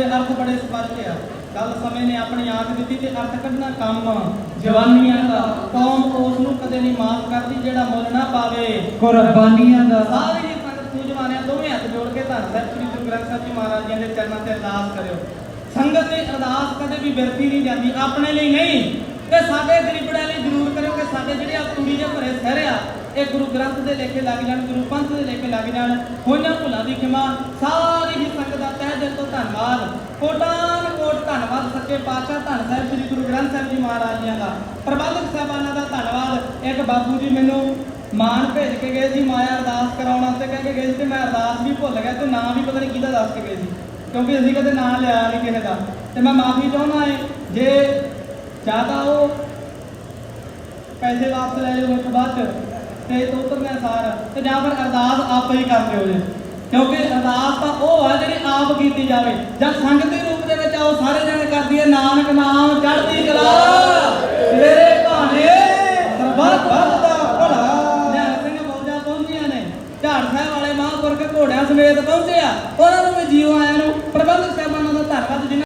ਅਰਥ ਬੜੇ ਸਪਸ਼ਟ ਆ। ਗੱਲ ਸਮੇਂ ਨੇ ਆਪਣੀ ਆਖ ਦਿੱਤੀ ਤੇ ਅਰਥ ਕੱਢਣਾ ਕੰਮ ਜਵਾਨੀਆਂ ਦਾ ਕੌਮ ਉਸ ਨੂੰ ਕਦੇ ਨਹੀਂ ਮਾਫ ਕਰਦੀ ਜਿਹੜਾ ਮੁੱਲ ਨਾ ਪਾਵੇ। ਕੁਰਬਾਨੀਆਂ ਦਾ। ਸਾਰੀ ਜੀ ਸੰਗਤ ਨੂੰ ਜਵਾਨਿਆਂ ਦੋਵੇਂ ਹੱਥ ਜੋੜ ਕੇ ਧੰਨ ਸਾਹਿਬ ਸ੍ਰੀ ਗੁਰੂ ਗ੍ਰੰਥ ਸਾਹਿਬ ਜੀ ਮਹਾਰਾਜ ਜੀ ਦੇ ਚਰਨਾਂ ਤੇ ਅਰਦਾਸ ਕਰਿਓ। ਸੰਗਤ ਦੀ ਅਰਦਾਸ ਕਦੇ ਵੀ ਬਿਰਤੀ ਨਹੀਂ ਜਾਂਦੀ ਆਪਣੇ ਲਈ ਨਹੀਂ। ਤੇ ਸਾਡੇ ਗਰੀਬੜਿਆਂ ਲਈ ਜ਼ਰੂਰ ਕਰਿਓ ਕਿ ਸਾਡੇ ਜਿਹੜੇ ਆ ਤੂੜੀ ਦੇ ਭਰੇ ਸਹਿਰ ਆ ਇਹ ਗੁਰੂ ਗ੍ਰੰਥ ਦੇ ਲੇਖੇ ਲੱਗ ਜਾਣ ਗੁਰੂ ਪੰਥ ਦੇ ਲੇਖੇ ਲੱਗ ਜਾਣ। ਹੋਈਆਂ ਭੁੱਲਾਂ ਦੀ ਖਿਮਾ ਸਾਰੀ ਹੀ ਸੰਗਤ ਦਾ ਧੰਨਵਾਦ। ਕੋਟਾਨ ਕੋਟ ਧੰਨਵਾਦ, ਸੱਚੇ ਪਾਤਸ਼ਾਹ ਧੰਨ ਸਾਹਿਬ ਸ੍ਰੀ ਗੁਰੂ ਗ੍ਰੰਥ ਸਾਹਿਬ ਜੀ ਮਹਾਰਾਜ ਜੀ ਦਾ। ਪ੍ਰਬੰਧਕ ਸਾਹਿਬਾਨਾਂ ਦਾ ਧੰਨਵਾਦ। ਇੱਕ ਬਾਬੂ ਜੀ ਮੈਨੂੰ ਮਾਨ ਭੇਜ ਕੇ ਗਏ ਸੀ, ਮਾਇਆ ਅਰਦਾਸ ਕਰਾਉਣ ਵਾਸਤੇ ਕਹਿ ਕੇ ਗਏ ਸੀ ਤੇ ਮੈਂ ਅਰਦਾਸ ਵੀ ਭੁੱਲ ਗਿਆ ਤੇ ਨਾਂ ਵੀ ਪਤਾ ਨਹੀਂ ਕਿਹਦਾ ਦੱਸ ਕੇ ਗਏ ਸੀ, ਕਿਉਂਕਿ ਅਸੀਂ ਕਦੇ ਨਾਂ ਲਿਆ ਨਹੀਂ ਕਿਸੇ ਦਾ। ਤੇ ਮੈਂ ਮਾਫੀ ਚਾਹੁੰਦਾ ਏ ਜੇ ਜ਼ਿਆਦਾ ਉਹ ਪੈਸੇ ਵਾਪਸ ਲੈ ਲਿਓ ਉਸ ਬਾਅਦ ਚ, ਤੇ ਤੋਂ ਉਤਰਨਾ ਸਾਰ। ਤੇ ਜਾਂ ਫਿਰ ਅਰਦਾਸ ਆਪੇ ਹੀ ਕਰਦੇ ਹੋ ਜੇ। ਕਿਉਂਕਿ ਅਰਦਾਸ ਤਾਂ ਉਹ ਆ ਜਿਹੜੀ ਆਪ ਕੀਤੀ ਜਾਵੇ। ਜਦ ਸੰਗਤ ਦੇ ਰੂਪ ਦੇ ਵਿੱਚ ਆਓ, ਸਾਰੇ ਜਣੇ ਕਰਦੀ ਹੈ, ਨਾਨਕ ਨਾਮ ਚੜ੍ਹਦੀ ਕਲਾ। ਮੇਰੇ ਭਾਣੇ ਸਰਬੱਤ ਦਾ ਭਲਾ। ਨਿਹੰਗ ਸਿੰਘ ਫੌਜਾਂ ਪਹੁੰਚੀਆਂ ਨੇ। ਝਾੜ ਸਾਹਿਬ ਵਾਲੇ ਮਹਾਂਪੁਰਖ ਘੋੜਿਆਂ ਸਮੇਤ ਪਹੁੰਚਿਆ ਉਹਨਾਂ ਨੂੰ